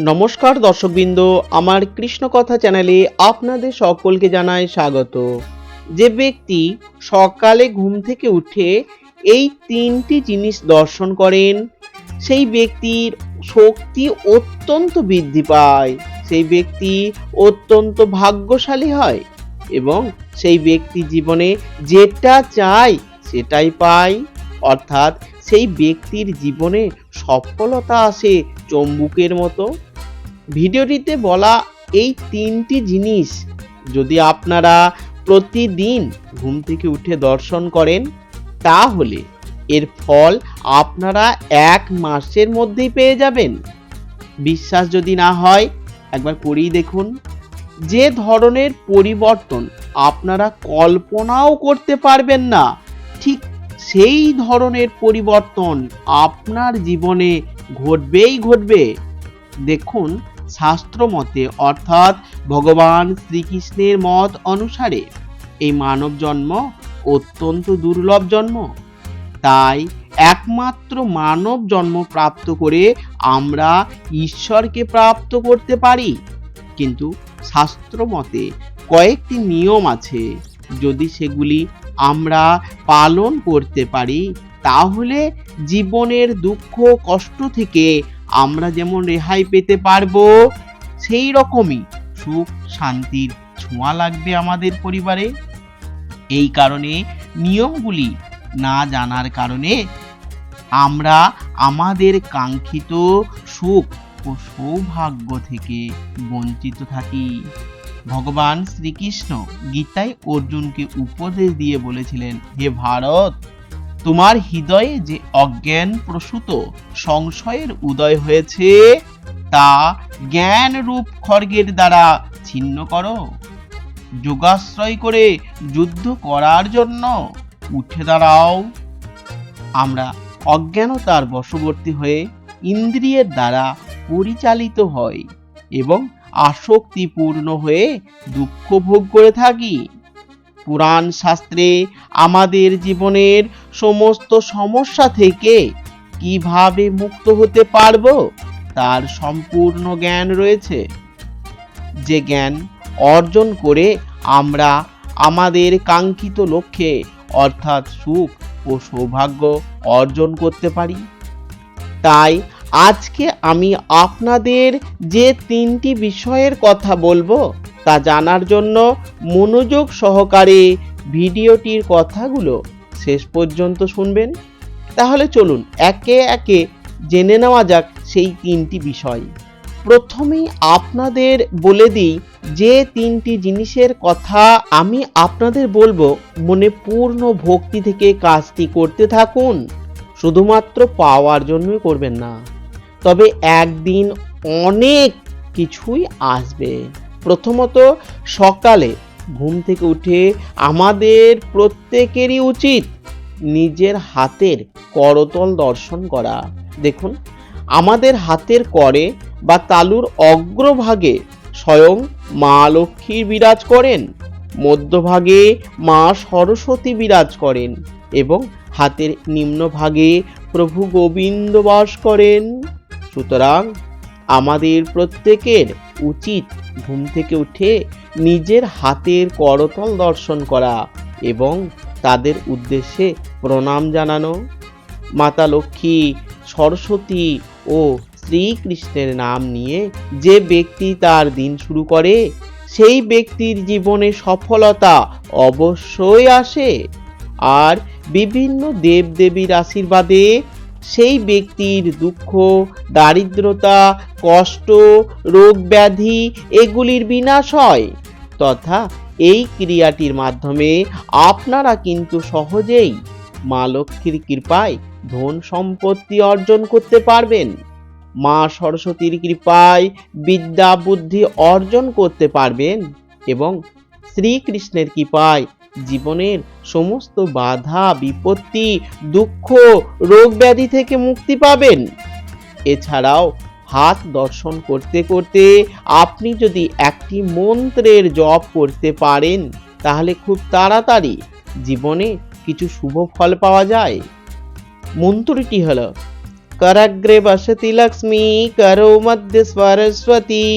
নমস্কার দর্শকবৃন্দ, আমার কৃষ্ণ কথা চ্যানেলে আপনাদের সকলকে জানাই স্বাগত। যে ব্যক্তি সকালে ঘুম থেকে উঠে এই তিনটি জিনিস দর্শন করেন, সেই ব্যক্তির শক্তি অত্যন্ত বৃদ্ধি পায়, সেই ব্যক্তি অত্যন্ত ভাগ্যশালী হয় এবং সেই ব্যক্তি জীবনে যেটা চায় সেটাই পায়। অর্থাৎ সেই ব্যক্তির জীবনে সফলতা আসে চম্বুকের মতো। ভিডিওটিতে বলা এই তিনটি জিনিস যদি আপনারা প্রতিদিন ঘুম থেকে উঠে দর্শন করেন, তাহলে এর ফল আপনারা এক মাসের মধ্যেই পেয়ে যাবেন। বিশ্বাস যদি না হয়, একবার করেই দেখুন। যে ধরনের পরিবর্তন আপনারা কল্পনাও করতে পারবেন না, ঠিক সেই ধরনের পরিবর্তন আপনার জীবনে ঘটবেই ঘটবে। দেখুন শাস্ত্র মতে অর্থাৎ ভগবান শ্রীকৃষ্ণের মত অনুসারে, এই মানব জন্ম অত্যন্ত দুর্লভ জন্ম। তাই একমাত্র মানব জন্ম প্রাপ্ত করে আমরা ঈশ্বরকে প্রাপ্ত করতে পারি। কিন্তু শাস্ত্র মতে কয়েকটি নিয়ম আছে। যদি সেগুলি আমরা পালন করতে পারি, তাহলে জীবনের দুঃখ, কষ্ট থেকে আমরা যেমন রেহাই পেতে পারব, সেই রকমই সুখ শান্তির ছোঁয়া লাগবে আমাদের পরিবারে। এই কারণে নিয়মগুলি না জানার কারণে আমরা আমাদের কাঙ্ক্ষিত সুখ ও সৌভাগ্য থেকে বঞ্চিত থাকি। ভগবান শ্রীকৃষ্ণ গীতায় অর্জুনকে উপদেশ দিয়ে বলেছিলেন, হে ভারত তোমার হৃদয়ে যে অজ্ঞান প্রসূত সংশয়ের উদয় হয়েছে, তা জ্ঞান রূপ খড়গের দ্বারা ছিন্ন করো। যোগাশ্রয় করে যুদ্ধ করার জন্য উঠে দাঁড়াও। আমরা অজ্ঞানতার বশবর্তী হয়ে ইন্দ্রিয়ের দ্বারা পরিচালিত হয় এবং আসক্তিপূর্ণ হয়ে দুঃখ ভোগ করে থাকি। পুরাণ শাস্ত্রে আমাদের জীবনের সমস্ত সমস্যা থেকে কীভাবে মুক্ত হতে পারব, তার সম্পূর্ণ জ্ঞান রয়েছে। যে জ্ঞান অর্জন করে আমরা আমাদের কাঙ্ক্ষিত লক্ষ্যে, অর্থাৎ সুখ ও সৌভাগ্য অর্জন করতে পারি। তাই আজকে আমি আপনাদের যে তিনটি বিষয়ের কথা বলব, তা জানার জন্য মনোযোগ সহকারে ভিডিওটির কথাগুলো শেষ পর্যন্ত শুনবেন? তাহলে চলুন, একে একে জেনে নেওয়া যাক সেই তিনটি বিষয়। প্রথমেই আপনাদের বলে দিই, যে তিনটি জিনিসের কথা আমি আপনাদের বলব, মনে পূর্ণ ভক্তি থেকে কাজটি করতে থাকুন। শুধুমাত্র পাওয়ার জন্যই করবেন না। তবে একদিন অনেক কিছুই আসবে। প্রথমত, সকালে ঘুম থেকে উঠে আমাদের প্রত্যেকেরই উচিত নিজের হাতের করতল দর্শন করা। দেখুন, আমাদের হাতের করে বা তালুর অগ্রভাগে স্বয়ং মা লক্ষ্মী বিরাজ করেন, মধ্যভাগে মা সরস্বতী বিরাজ করেন এবং হাতের নিম্নভাগে প্রভু গোবিন্দ বাস করেন। সুতরাং আমাদের প্রত্যেকের উচিত ঘুম থেকে উঠে নিজের হাতের করতল দর্শন করা এবং তাদের উদ্দেশ্যে প্রণাম জানানো। মাতা লক্ষ্মী, সরস্বতী ও শ্রীকৃষ্ণের নাম নিয়ে যে ব্যক্তি তার দিন শুরু করে, সেই ব্যক্তির জীবনে সফলতা অবশ্যই আসে। আর বিভিন্ন দেবদেবীর আশীর্বাদে সেই ব্যক্তির দুঃখ, দারিদ্রতা, কষ্ট, রোগ ব্যাধি এগুলির বিনাশ হয়। তথা এই ক্রিয়াটির মাধ্যমে আপনারা কিন্তু সহজেই মা লক্ষ্মীর কৃপায় ধন সম্পত্তি অর্জন করতে পারবেন। মা সরস্বতীর কৃপায় বিদ্যা বুদ্ধি অর্জন করতে পারবেন এবং শ্রীকৃষ্ণের কৃপায় জীবনের সমস্ত বাধা, বিপত্তি, দুঃখ রোগ ব্যাধি থেকে মুক্তি পাবেন। এছাড়াও হাত দর্শন করতে করতে আপনি যদি একটি মন্ত্রের জপ করতে পারেন, তাহলে খুব তাড়াতাড়ি জীবনে কিছু শুভ ফল পাওয়া যায়। মন্ত্রটি হল, করাগ্রে বসতি লক্ষ্মী, করো মধ্য সরস্বতী,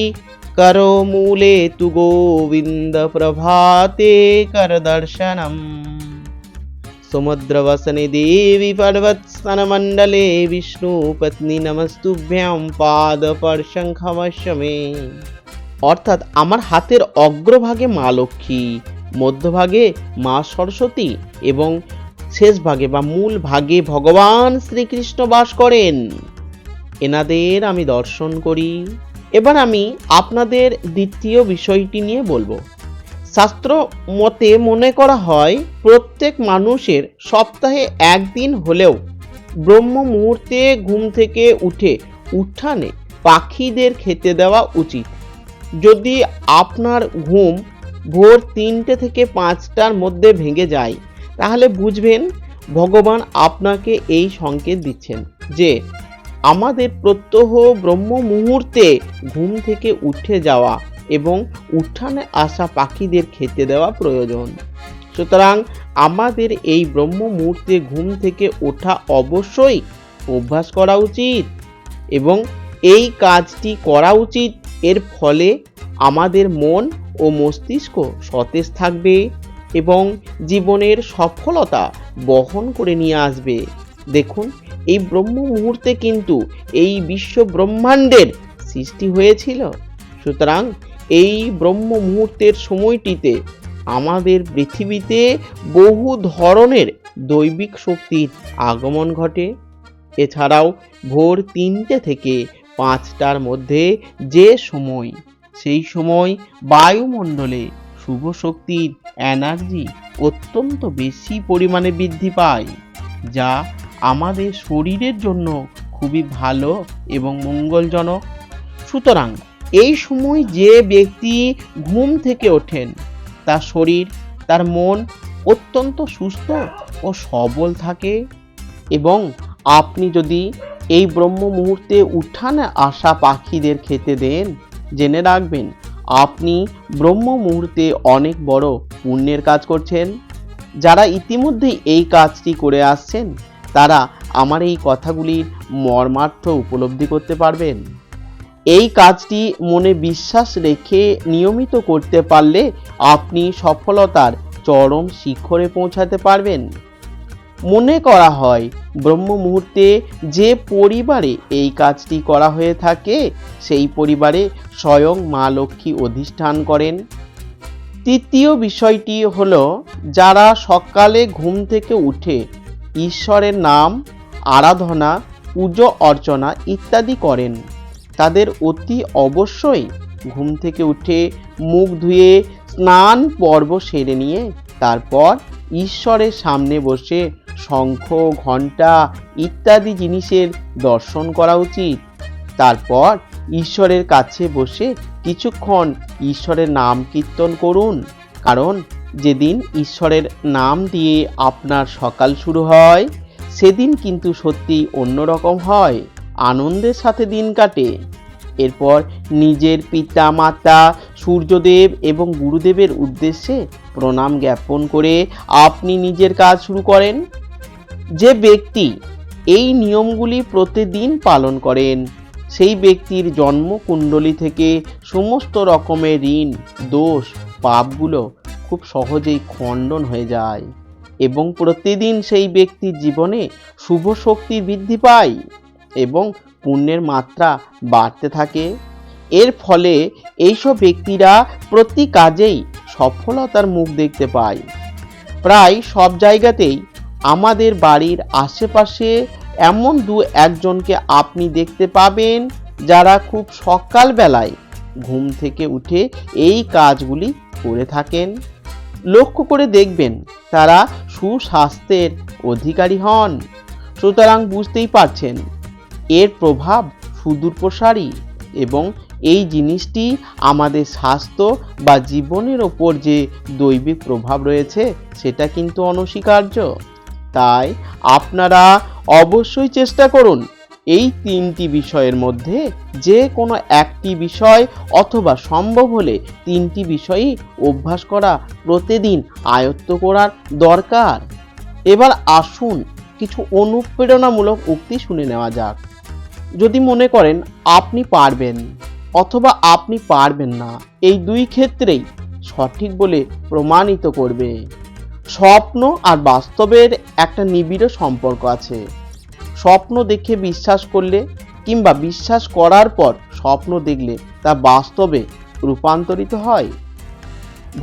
করো মূলে তু গোবিন্দ প্রভাতে, কর দর্শনম। समुद्रवसने देवी पर्वतस्तनमण्डले विष्णुपत्नी নমস্তুভ্যাং পাদপর্শং ক্ষমস্য মে অর্থাৎ আমার হাতের অগ্রভাগে মা লক্ষ্মী মধ্যভাগে মা সরস্বতী এবং শেষ ভাগে বা মূল ভাগে ভগবান শ্রীকৃষ্ণ বাস করেন এনাদের আমি দর্শন করি এবার আমি আপনাদের দ্বিতীয় বিষয়টি নিয়ে বলবো শাস্ত্র মতে মনে করা হয়, প্রত্যেক মানুষের সপ্তাহে একদিন হলেও ব্রহ্ম মুহূর্তে ঘুম থেকে উঠে উঠানে পাখিদের খেতে দেওয়া উচিত। যদি আপনার ঘুম ভোর তিনটে থেকে পাঁচটার মধ্যে ভেঙে যায়, তাহলে বুঝবেন ভগবান আপনাকে এই সংকেত দিচ্ছেন যে আমাদের প্রত্যহ ব্রহ্ম মুহূর্তে ঘুম থেকে উঠে যাওয়া এবং উঠানে আসা পাখিদের খেতে দেওয়া প্রয়োজন। সুতরাং আমাদের এই ব্রহ্ম মুহূর্তে ঘুম থেকে ওঠা অবশ্যই অভ্যাস করা উচিত এবং এই কাজটি করা উচিত। এর ফলে আমাদের মন ও মস্তিষ্ক সতেজ থাকবে এবং জীবনের সফলতা বহন করে নিয়ে আসবে। দেখুন, এই ব্রহ্ম মুহূর্তে কিন্তু এই বিশ্ব ব্রহ্মাণ্ডের সৃষ্টি হয়েছিল। সুতরাং এই ব্রহ্ম মুহূর্তের সময়টিতে আমাদের পৃথিবীতে বহু ধরনের দৈবিক শক্তির আগমন ঘটে। এছাড়াও ভোর তিনটে থেকে পাঁচটার মধ্যে যে সময়, সেই সময় বায়ুমণ্ডলে শুভ শক্তির এনার্জি অত্যন্ত বেশি পরিমাণে বৃদ্ধি পায়, যা আমাদের শরীরের জন্য খুবই ভালো এবং মঙ্গলজনক। সুতরাং এই সময় যে ব্যক্তি ঘুম থেকে ওঠেন, তার শরীর, তার মন অত্যন্ত সুস্থ ও সবল থাকে এবং আপনি যদি এই ব্রহ্ম মুহূর্তে উঠানে আসা পাখিদের খেতে দেন, জেনে রাখবেন আপনি ব্রহ্ম মুহূর্তে অনেক বড় পুণ্যের কাজ করছেন। যারা ইতিমধ্যেই এই কাজটি করে আসছেন, তারা আমার এই কথাগুলির মর্মার্থ উপলব্ধি করতে পারবেন। এই কাজটি মনে বিশ্বাস রেখে নিয়মিত করতে পারলে আপনি সফলতার চরম শিখরে পৌঁছাতে পারবেন। মনে করা হয়, ব্রহ্ম মুহূর্তে যে পরিবারে এই কাজটি করা হয়ে থাকে, সেই পরিবারে স্বয়ং মা লক্ষ্মী অধিষ্ঠান করেন। তৃতীয় বিষয়টি হলো, যারা সকালে ঘুম থেকে উঠে ঈশ্বরের নাম, আরাধনা, পুজো অর্চনা ইত্যাদি করেন। তাদের অতি অবশ্যই ঘুম থেকে উঠে মুখ ধুয়ে স্নান পর্ব সেরে নিয়ে তারপর ঈশ্বরের সামনে বসে শঙ্খ, ঘণ্টা ইত্যাদি জিনিসের দর্শন করা উচিত। তারপর ঈশ্বরের কাছে বসে কিছুক্ষণ ঈশ্বরের নাম কীর্তন করুন। কারণ যেদিন ঈশ্বরের নাম দিয়ে আপনার সকাল শুরু হয়, সেদিন কিন্তু সত্যি অন্যরকম হয়। আনন্দের সাথে দিন কাটে। এরপর নিজের পিতা মাতা সূর্যদেব এবং গুরুদেবের উদ্দেশ্যে প্রণাম জ্ঞাপন করে আপনি নিজের কাজ শুরু করেন। যে ব্যক্তি এই নিয়মগুলি প্রতিদিন পালন করেন, সেই ব্যক্তির জন্মকুণ্ডলী থেকে সমস্ত রকমের ঋণ, দোষ, পাপগুলো খুব সহজেই খণ্ডন হয়ে যায় এবং প্রতিদিন সেই ব্যক্তির জীবনে শুভ শক্তি বৃদ্ধি পায়। এবং পুণ্যের মাত্রা বাড়তে থাকে। এর ফলে এইসব ব্যক্তিরা প্রতি কাজেই সফলতার মুখ দেখতে পায়। প্রায় সব জায়গাতেই আমাদের বাড়ির আশেপাশে এমন দু একজনকে আপনি দেখতে পাবেন যারা খুব সকালবেলায় ঘুম থেকে উঠে এই কাজগুলি করে থাকেন। লক্ষ্য করে দেখবেন তারা সুস্বাস্থ্যের অধিকারী হন। সুতরাং বুঝতেই পারছেন এর প্রভাব সুদূর প্রসারী এবং এই জিনিসটি আমাদের স্বাস্থ্য বা জীবনের ওপর যে দৈবিক প্রভাব রয়েছে, সেটা কিন্তু অনস্বীকার্য। তাই আপনারা অবশ্যই চেষ্টা করুন এই তিনটি বিষয়ের মধ্যে যে কোনো একটি বিষয় অথবা সম্ভব হলে তিনটি বিষয়ই অভ্যাস করা প্রতিদিন আয়ত্ত করার দরকার। এবার আসুন কিছু অনুপ্রেরণামূলক উক্তি শুনে নেওয়া যাক। যদি মনে করেন আপনি পারবেন অথবা আপনি পারবেন না, এই দুই ক্ষেত্রেই সঠিক বলে প্রমাণিত করবে। স্বপ্ন আর বাস্তবের একটা নিবিড় সম্পর্ক আছে। স্বপ্ন দেখে বিশ্বাস করলে কিংবা বিশ্বাস করার পর স্বপ্ন দেখলে তা বাস্তবে রূপান্তরিত হয়।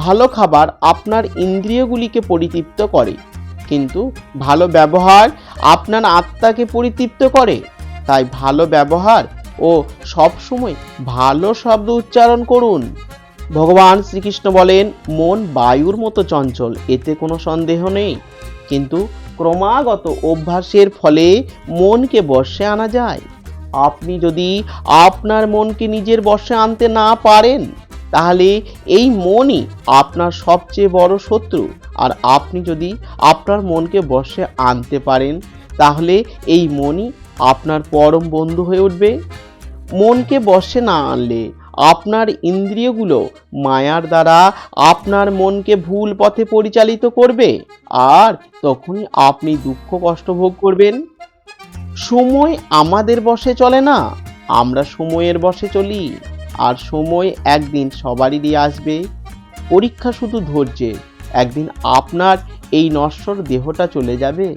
ভালো খাবার আপনার ইন্দ্রিয়গুলিকে পরিতৃপ্ত করে, কিন্তু ভালো ব্যবহার আপনার আত্মাকে পরিতৃপ্ত করে। তাই ভালো ব্যবহার ও সবসময় ভালো শব্দ উচ্চারণ করুন। ভগবান শ্রীকৃষ্ণ বলেন, মন বায়ুর মতো চঞ্চল, এতে কোনো সন্দেহ নেই। কিন্তু ক্রমাগত অভ্যাসের ফলে মনকে বশে আনা যায়। আপনি যদি আপনার মনকে নিজের বশে আনতে না পারেন, তাহলে এই মনই আপনার সবচেয়ে বড় শত্রু। আর আপনি যদি আপনার মনকে বশে আনতে পারেন, তাহলে এই মনই আপনার পরম বন্ধু হয়ে উঠবে। মনকে বশে না আনলে আপনার ইন্দ্রিয়গুলো মায়ার দ্বারা আপনার মনকে ভুল পথে পরিচালিত করবে আর তখনই আপনি দুঃখ কষ্ট ভোগ করবেন। সময় আমাদের বশে চলে না, আমরা সময়ের বশে চলি আর সময় একদিন সবারই দিয়ে আসবে। পরীক্ষা শুধু ধৈর্যের, একদিন আপনার এই নশ্বর দেহটা চলে যাবে।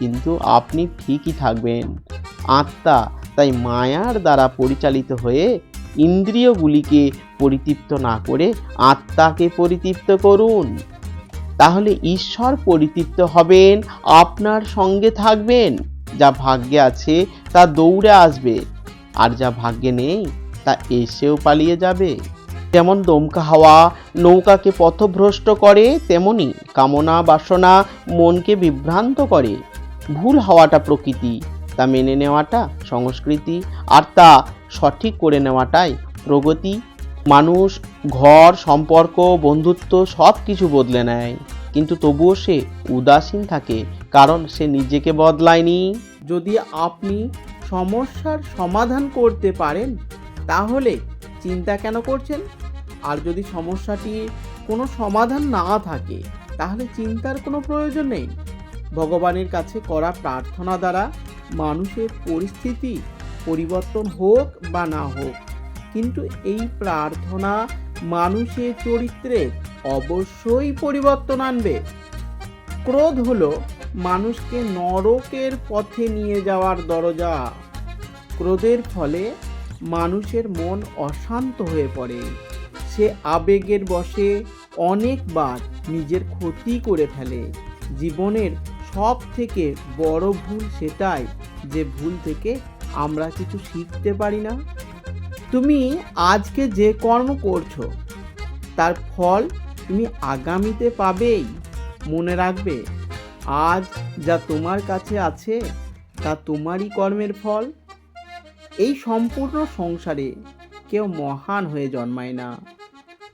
কিন্তু আপনি ঠিকই থাকবেন। আত্মা তাই মায়ার দ্বারা পরিচালিত হয়ে ইন্দ্রিয়গুলিকে পরিতৃপ্ত না করে আত্মাকে পরিতৃপ্ত করুন। তাহলে ঈশ্বর পরিতৃপ্ত হবেন, আপনার সঙ্গে থাকবেন। যা ভাগ্যে আছে, তা দৌড়ে আসবে। আর যা ভাগ্যে নেই, তা এসেও পালিয়ে যাবে। যেমন দমকা হাওয়া নৌকাকে পথভ্রষ্ট করে, তেমনি কামনা বাসনা মনকে বিভ্রান্ত করে। ভুল হওয়াটা প্রকৃতি, তা মেনে নেওয়াটা সংস্কৃতি, আর তা সঠিক করে নেওয়াটাই প্রগতি। মানুষ, ঘর, সম্পর্ক, বন্ধুত্ব সব কিছু বদলে নেয়, কিন্তু তবুও সে উদাসীন থাকে, কারণ সে নিজেকে বদলায়নি। যদি আপনি সমস্যার সমাধান করতে পারেন, তাহলে চিন্তা কেন করছেন? আর যদি সমস্যাটি কোনো সমাধান না থাকে, তাহলে চিন্তার কোনো প্রয়োজন নেই। ভগবানের কাছে করা প্রার্থনা দ্বারা মানুষের পরিস্থিতি পরিবর্তন হোক বা না হোক। কিন্তু এই প্রার্থনা মানুষের চরিত্রে অবশ্যই পরিবর্তন আনবে। ক্রোধ হলো মানুষকে নরকের পথে নিয়ে যাওয়ার দরজা। ক্রোধের ফলে মানুষের মন অশান্ত হয়ে পড়ে। সে আবেগের বশে অনেকবার নিজের ক্ষতি করে ফেলে। জীবনের সব থেকে বড় ভুল সেটাই যে ভুল থেকে আমরা কিছু শিখতে পারি না। তুমি আজকে যে কর্ম করছ, তার ফল তুমি আগামীতে পাবেই। মনে রাখবে, আজ যা তোমার কাছে আছে, তা তোমারই কর্মের ফল। এই সম্পূর্ণ সংসারে কেউ মহান হয়ে জন্মায় না।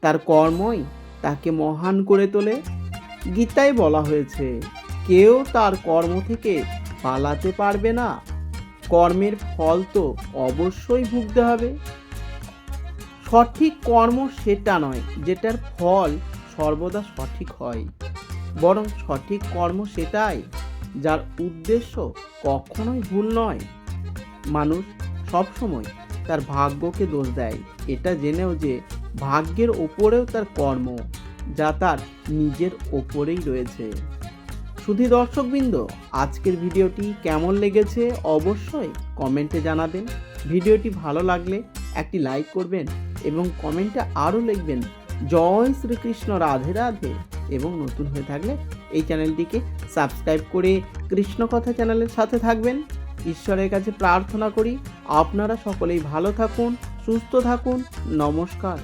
তার কর্মই তাকে মহান করে তোলে। গীতায় বলা হয়েছে কেউ তার কর্ম থেকে পালাতে পারবে না। কর্মের ফল তো অবশ্যই ভুগতে হবে। সঠিক কর্ম সেটা নয়, যেটার ফল সর্বদা সঠিক হয়। বরং সঠিক কর্ম সেটাই, যার উদ্দেশ্য কখনোই ভুল নয়। মানুষ সবসময় তার ভাগ্যকে দোষ দেয়। এটা জেনেও যে ভাগ্যের ওপরেও তার কর্ম, যা তার নিজের ওপরেই রয়েছে। শুধু দর্শকবৃন্দ, আজকের ভিডিওটি কেমন লেগেছে অবশ্যই কমেন্টে জানাবেন। ভিডিওটি ভালো লাগলে একটি লাইক করবেন এবং কমেন্টে আরও লিখবেন, জয় শ্রীকৃষ্ণ, রাধে রাধে। এবং নতুন হয়ে থাকলে এই চ্যানেলটিকে সাবস্ক্রাইব করে কৃষ্ণ কথা চ্যানেলের সাথে থাকবেন। ঈশ্বরের কাছে প্রার্থনা করি, আপনারা সকলেই ভালো থাকুন, সুস্থ থাকুন। নমস্কার।